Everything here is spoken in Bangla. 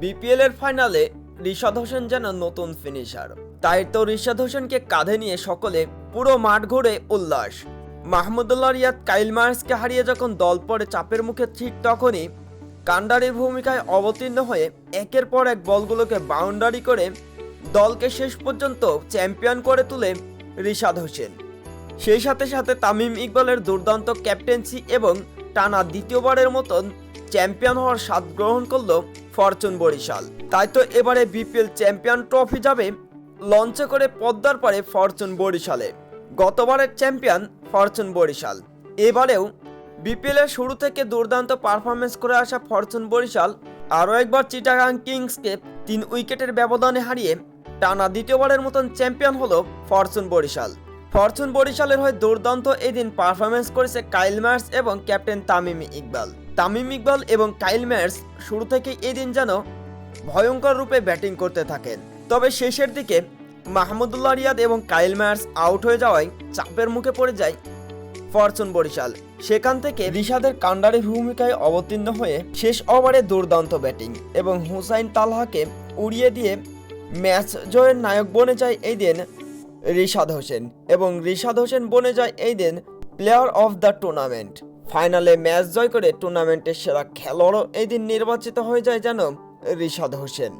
বিপিএল এর ফাইনালে ঋষাদ হোসেন যেন নতুন ফিনিশার তাই তো রিশাদ হোসেনকে কাঁধে নিয়ে সকলে পুরো মাঠ ঘুরে উল্লাস। মাহমুদুল্লাহ রিয়াদ কাইল মার্সকে হারিয়ে যখন দল পড়ে চাপের মুখে ঠিক তখনই কান্ডারির ভূমিকায় অবতীর্ণ হয়ে একের পর এক বলগুলোকে বাউন্ডারি করে দলকে শেষ পর্যন্ত চ্যাম্পিয়ন করে তুলে রিশাদ হোসেন। সেই সাথে সাথে তামিম ইকবালের দুর্দান্ত ক্যাপ্টেন্সি এবং টানা দ্বিতীয়বারের মতন চ্যাম্পিয়ন হওয়ার স্বাদ গ্রহণ করল ফরচুন বরিশাল। তাই তো এবারে বিপিএল চ্যাম্পিয়ন ট্রফি যাবে লঞ্চে করে পদ্মার পারে ফরচুন বরিশালে। গতবারের চ্যাম্পিয়ন ফরচুন বরিশাল। এবারেও বিপিএল এর শুরু থেকে দুর্দান্ত পারফরমেন্স করে আসা ফরচুন বরিশাল আরও একবার চিটাগাং কিংসকে তিন উইকেটের ব্যবধানে হারিয়ে টানা দ্বিতীয়বারের মতন চ্যাম্পিয়ন হলো ফরচুন বরিশাল। ফরচুন বরিশালের হয়ে দুর্দান্ত এদিন পারফরমেন্স করেছে কাইল ম্যার্স এবং ক্যাপ্টেন তামিম ইকবাল। তামিম ইকবাল এবং কাইল ম্যার্স শুরু থেকে এদিন যেন ভয়ঙ্কর রূপে ব্যাটিং করতে থাকেন। তবে শেষের দিকে মাহমুদুল্লাহ রিয়াদ এবং কাইল ম্যার্স আউট হয়ে যাওয়ায় চাপের মুখে পড়ে যায় ফরচুন বরিশাল। সেখান থেকে রিশাদের কান্ডারি ভূমিকায় অবতীর্ণ হয়ে শেষ ওভারে দুর্দান্ত ব্যাটিং এবং হুসাইন তালহাকে উড়িয়ে দিয়ে ম্যাচ জয়ের নায়ক বনে যায় এই দিন রিশাদ হোসেন এবং রিশাদ হোসেন বনে যায় এই দিন প্লেয়ার অফ দ্য টুর্নামেন্ট। ফাইনালে ম্যাচ জয় করে টুর্নামেন্টের সেরা খেলোয়াড়ও এদিন দিন নির্বাচিত হয়ে যায় যেন রিশাদ হোসেন।